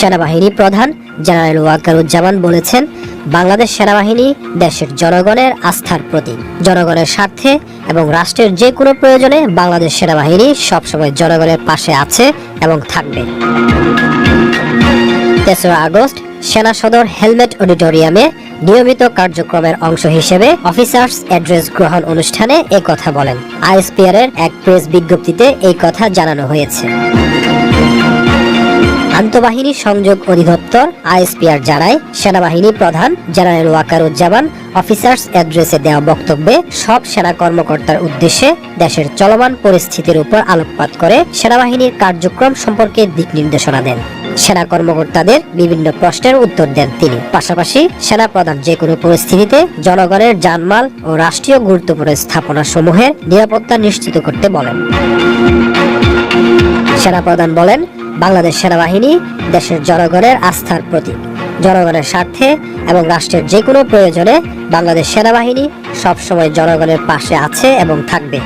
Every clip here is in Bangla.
সেনাবাহিনী প্রধান জেনারেল ওয়াকারুজ্জামান বলেছেন, বাংলাদেশ সেনাবাহিনী দেশের জনগণের আস্থার প্রতীক। জনগণের স্বার্থে এবং রাষ্ট্রের যে কোনো প্রয়োজনে বাংলাদেশ সেনাবাহিনী সবসময় জনগণের পাশে আছে এবং থাকবে। তেসরা আগস্ট, সেনা সদর হেলমেট অডিটোরিয়ামে নিয়মিত কার্যক্রমের অংশ হিসেবে অফিসার্স অ্যাড্রেস গ্রহণ অনুষ্ঠানে এ কথা বলেন। আইএসপিআর এর এক প্রেস বিজ্ঞপ্তিতে এই কথা জানানো হয়েছে। আন্তঃবাহিনী সংযোগ অধিদপ্তর, আইএসপিআর জানায়, সেনাবাহিনী প্রধান জেনারেল ওয়াকারুজ্জামান অফিসার্স অ্যাড্রেসে দেওয়া বক্তব্যে সব সেনা কর্মকর্তার উদ্দেশ্যে দেশের চলমান পরিস্থিতির উপর আলোকপাত করে সেনাবাহিনীর কার্যক্রম সম্পর্কে দিক নির্দেশনা দেন। সেনা কর্মকর্তাদের বিভিন্ন প্রশ্নের উত্তর দেন তিনি। পাশাপাশি সেনা প্রধান যে কোনো পরিস্থিতিতে জনগণের জানমাল ও রাষ্ট্রীয় গুরুত্বপূর্ণ স্থাপনা সমূহের নিরাপত্তা নিশ্চিত করতে বলেন। সেনাপ্রধান বলেন বাংলাদেশ সেনাবাহিনী দেশের জনগণের আস্থার প্রতীক। জনগণের স্বার্থে এবং রাষ্ট্রের যে কোনো প্রয়োজনে বাংলাদেশ সেনাবাহিনী সবসময় জনগণের পাশে আছে এবং থাকবে।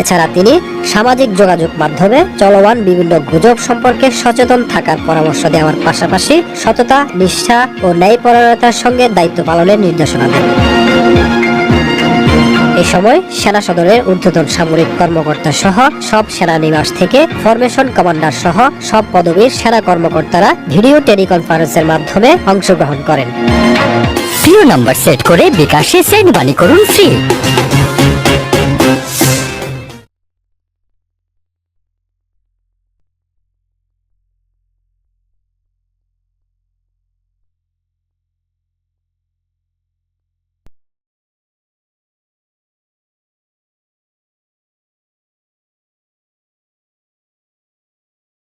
এছাড়া তিনি সামাজিক যোগাযোগ মাধ্যমে চলমান বিভিন্ন গুজব সম্পর্কে সচেতন থাকার পরামর্শ দেওয়ার পাশাপাশি সততা, নিষ্ঠা ও ন্যায়পরায়ণতার সঙ্গে দায়িত্ব পালনের নির্দেশনা দেন। এ সময় সেনা সদরের ঊর্ধ্বতন সামরিক কর্মকর্তা সহ সব সেনানিবাস থেকে ফরমেশন কমান্ডার সহ সব পদবীর সেনা কর্মকর্তারা ভিডিও টেলিকনফারেন্সের মাধ্যমে অংশগ্রহণ করেন। প্রিয় নাম্বার সেট করে বিকাশে সেন্ড মানি করুন ফ্রি